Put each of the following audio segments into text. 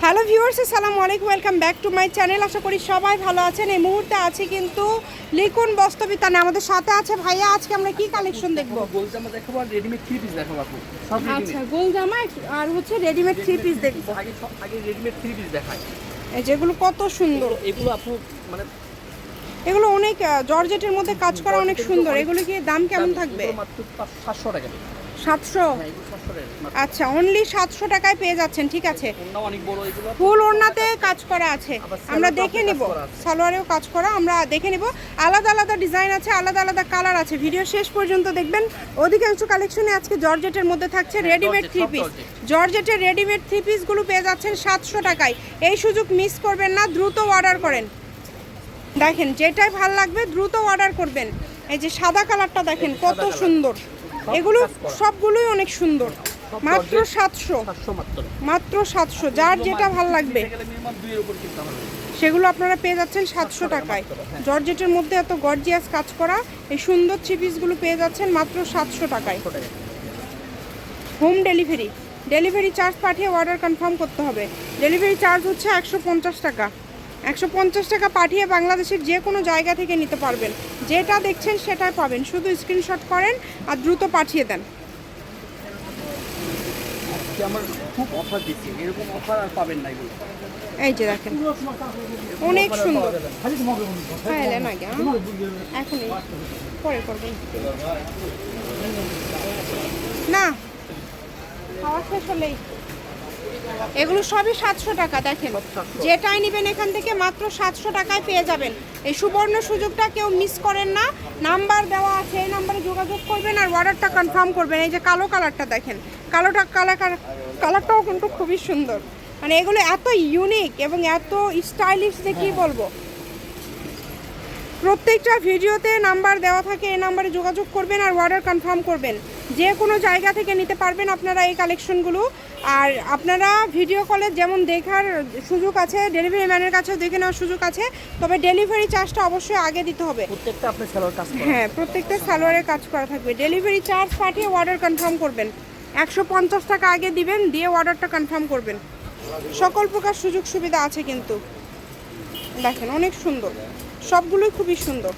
Hello viewers আসসালামু আলাইকুম welcome back to my channel আশা করি সবাই ভালো আছেন। এই মুহূর্তে আছে কিন্তু লিকুন বস্তবিতানে আমাদের সাথে আছে ভাইয়া আজকে আমরা কি কালেকশন দেখব? গোল জামা দেখাবো আর রেডিমেড থ্রি পিস দেখাবো আপু সব আচ্ছা গোল জামা আর হচ্ছে রেডিমেড থ্রি পিস দেখব। আগে আগে রেডিমেড থ্রি পিস দেখাই। এই যেগুলো কত সুন্দর। এগুলো আপু মানে এগুলো অনেক জর্জেটের মধ্যে কাজ করা অনেক সুন্দর। এগুলো কি দাম কেমন থাকবে? মাত্র পাঁচ- সাতশো টাকা। দিয়ে। সাতশো? হ্যাঁ। আচ্ছা অনলি সাতশো টাকায় পেয়ে যাচ্ছেন ঠিক আছে। ফুল ওড়নাতে কাজ করা আছে। আমরা দেখে নিব। সালোয়ারেও কাজ করা আমরা দেখে নিব। আলাদা আলাদা ডিজাইন আছে আলাদা আলাদা কালার আছে। ভিডিও শেষ পর্যন্ত দেখবেন। অধিকাংশ কালেকশনে আজকে জর্জেটের মধ্যে থাকছে রেডিমেড থ্রি পিস জর্জেটের রেডিমেড থ্রি পিসগুলো পেয়ে যাচ্ছেন সাতশো টাকায়। এই সুযোগ মিস করবেন না দ্রুত অর্ডার করেন। দেখেন যেটাই ভালো লাগবে দ্রুত অর্ডার করবেন। এই যে সাদা কালারটা দেখেন কত সুন্দর। এগুলো সবগুলোই অনেক সুন্দর। মাত্র সাতশো। মাত্র। সাতশো। যার যেটা ভালো লাগবে। সেগুলো আপনারা পেয়ে যাচ্ছেন সাতশো টাকায়। হ্যাঁ। জর্জেটের মধ্যে এত গর্জিয়াস কাজ করা এই সুন্দর থ্রি পিসগুলো পেয়ে যাচ্ছেন মাত্র সাতশো টাকায়। হোম ডেলিভারি ডেলিভারি চার্জ পাঠিয়ে অর্ডার কনফার্ম করতে হবে। ডেলিভারি চার্জ হচ্ছে একশো পঞ্চাশ টাকা। একশো পঞ্চাশ টাকা পাঠিয়ে বাংলাদেশের যে কোনো জায়গা থেকে নিতে পারবেন। যেটা দেখছেন সেটাই পাবেন। শুধু স্ক্রিনশট করেন আর দ্রুত পাঠিয়ে দেন। আমার খুব অফার দিচ্ছি। এরকম অফার আর পাবেন না এই যে দেখেন অনেক সুন্দর। হ্যাঁ এলেন আগে? এখনই। পরে করবেন। না খাওয়া শেষ হলেই। এগুলো সবই সাতশো টাকা, দেখেন। যেটাই নেবেন এখান থেকে মাত্র সাতশো টাকায় পেয়ে যাবেন। এই সুবর্ণ সুযোগটা কেউ মিস করেন না। নাম্বার দেওয়া আছে, এই নাম্বারে যোগাযোগ করবেন আর অর্ডারটা কনফার্ম করবেন। এই যে কালো কালারটা দেখেন, কালোটা কালার কালারটাও কিন্তু খুবই সুন্দর। মানে এগুলো এত ইউনিক এবং এত স্টাইলিশ যে কী বলব? প্রত্যেকটা ভিডিওতে নাম্বার দেওয়া থাকে এই নাম্বারে যোগাযোগ করবেন আর অর্ডার কনফার্ম করবেন। যে কোনো জায়গা থেকে নিতে পারবেন আপনারা এই কালেকশনগুলো আর আপনারা ভিডিও কলে যেমন দেখার সুযোগ আছে ডেলিভারি ম্যানের কাছেও দেখে নেওয়ার সুযোগ আছে তবে ডেলিভারি চার্জটা অবশ্যই আগে দিতে হবে। প্রত্যেকটা আপনার কাজ হ্যাঁ প্রত্যেকটা সালোয়ারের কাজ করা থাকবে। ডেলিভারি চার্জ পাঠিয়ে অর্ডার কনফার্ম করবেন। একশো পঞ্চাশ টাকা আগে দিবেন দিয়ে অর্ডারটা কনফার্ম করবেন। সকল প্রকার সুযোগ সুবিধা আছে কিন্তু। দেখেন অনেক সুন্দর। সবগুলোই খুবই সুন্দর।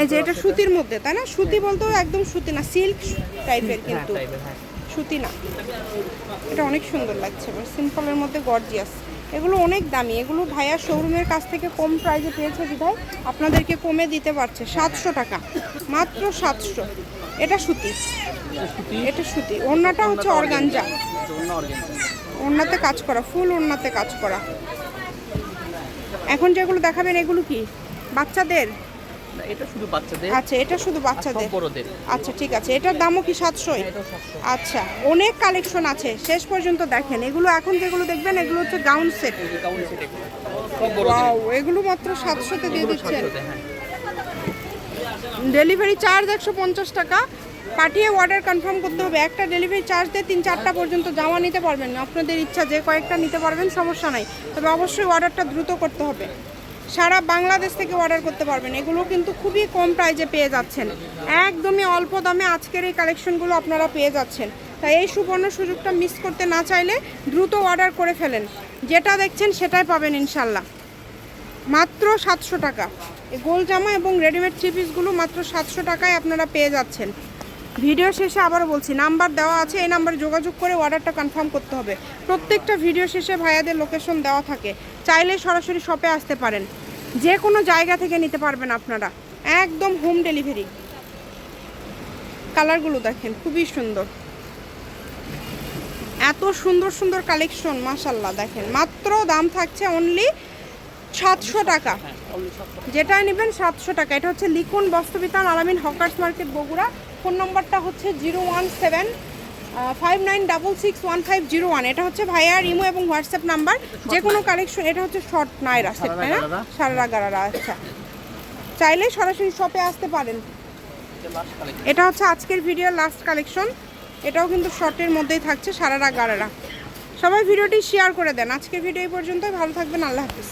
এই যে এটা সুতির মধ্যে তাই না? সুতি বলতেও একদম সুতি না সিল্ক টাইপের হ্যাঁ কিন্তু। হ্যাঁ। সুতি না। এটা অনেক সুন্দর লাগছে সিম্পলের মধ্যে গর্জিয়াস এগুলো অনেক দামি এগুলো ভাইয়া শোরুমের কাছ থেকে কম প্রাইসে পেয়েছে বিধায় আপনাদেরকে কমে দিতে পারছে সাতশো টাকা। মাত্র সাতশো। এটা সুতি। এটা সুতি? ওড়নাটা হচ্ছে অর্গানজা। ওড়নাতে কাজ করা ফুল ওড়নাতে কাজ করা। এখন যেগুলো দেখাবেন এগুলো কি? বাচ্চাদের? এটা শুধু বাচ্চাদের। আচ্ছা এটা শুধু বাচ্চাদের? বড়দের। আচ্ছা ঠিক আছে। এটার দামও কি সাতশো। আচ্ছা অনেক কালেকশন আছে। শেষ পর্যন্ত দেখেন। এগুলো এখন যেগুলো দেখবেন এগুলো হচ্ছে গাউন সেট সেট এগুলো। মাত্র সাতশোতে দিয়ে এগুলো দিচ্ছেন। হ্যাঁ। ডেলিভারি চার্জ একশো পঞ্চাশ টাকা। পাঠিয়ে অর্ডার কনফার্ম করতে হবে। একটা ডেলিভারি চার্জ দিয়ে তিন চারটা পর্যন্ত জামা নিতে পারবেন আপনাদের ইচ্ছা যে কয়েকটা নিতে পারবেন, সমস্যা নাই। তবে অবশ্যই অর্ডারটা দ্রুত করতে হবে। সারা বাংলাদেশ থেকে অর্ডার করতে পারবেন। এগুলো কিন্তু খুবই কম প্রাইজে পেয়ে যাচ্ছেন। একদমই অল্প দামে আজকের এই কালেকশনগুলো আপনারা পেয়ে যাচ্ছেন। তাই এই সুবর্ণ সুযোগটা মিস করতে না চাইলে দ্রুত অর্ডার করে ফেলেন। যেটা দেখছেন সেটাই পাবেন ইনশাল্লাহ মাত্র সাতশো টাকা। গোল জামা এবং রেডিমেড থ্রি পিসগুলো মাত্র সাতশো টাকায় আপনারা পেয়ে যাচ্ছেন। ভিডিও শেষে আবারও বলছি, নাম্বার দেওয়া আছে, এই নাম্বারে যোগাযোগ করে অর্ডারটা কনফার্ম করতে হবে। প্রত্যেকটা ভিডিও শেষে ভাইয়াদের লোকেশন দেওয়া থাকে। চাইলে সরাসরি শপে আসতে পারেন। যে কোনো জায়গা থেকে নিতে পারবেন আপনারা। একদম হোম ডেলিভারি কালারগুলো দেখেন, খুবই সুন্দর। এত সুন্দর সুন্দর কালেকশন মাশাল্লাহ দেখেন। মাত্র দাম থাকছে অনলি সাতশো টাকা। যেটা নেবেন সাতশো টাকা। এটা হচ্ছে লিকুন বস্ত্রবিতান আলামিন হকার্স মার্কেট বগুড়া ফোন নম্বরটা হচ্ছে zero one seven five nine double six one five zero one. এটা হচ্ছে ভাইয়ার ইমো এবং হোয়াটসঅ্যাপ নাম্বার। যে কোনো কালেকশন এটা হচ্ছে শর্ট নাইরা সেট তাই না। সারারা গারারা আচ্ছা। চাইলে সরাসরি শপে আসতে পারেন। এটা হচ্ছে আজকের ভিডিওর লাস্ট কালেকশন এটাও কিন্তু শর্টের মধ্যেই থাকছে সারারা গারারা। সবাই ভিডিওটি শেয়ার করে দেন। আজকের ভিডিও এই পর্যন্তই। ভালো থাকবেন। আল্লাহ হাফিজ।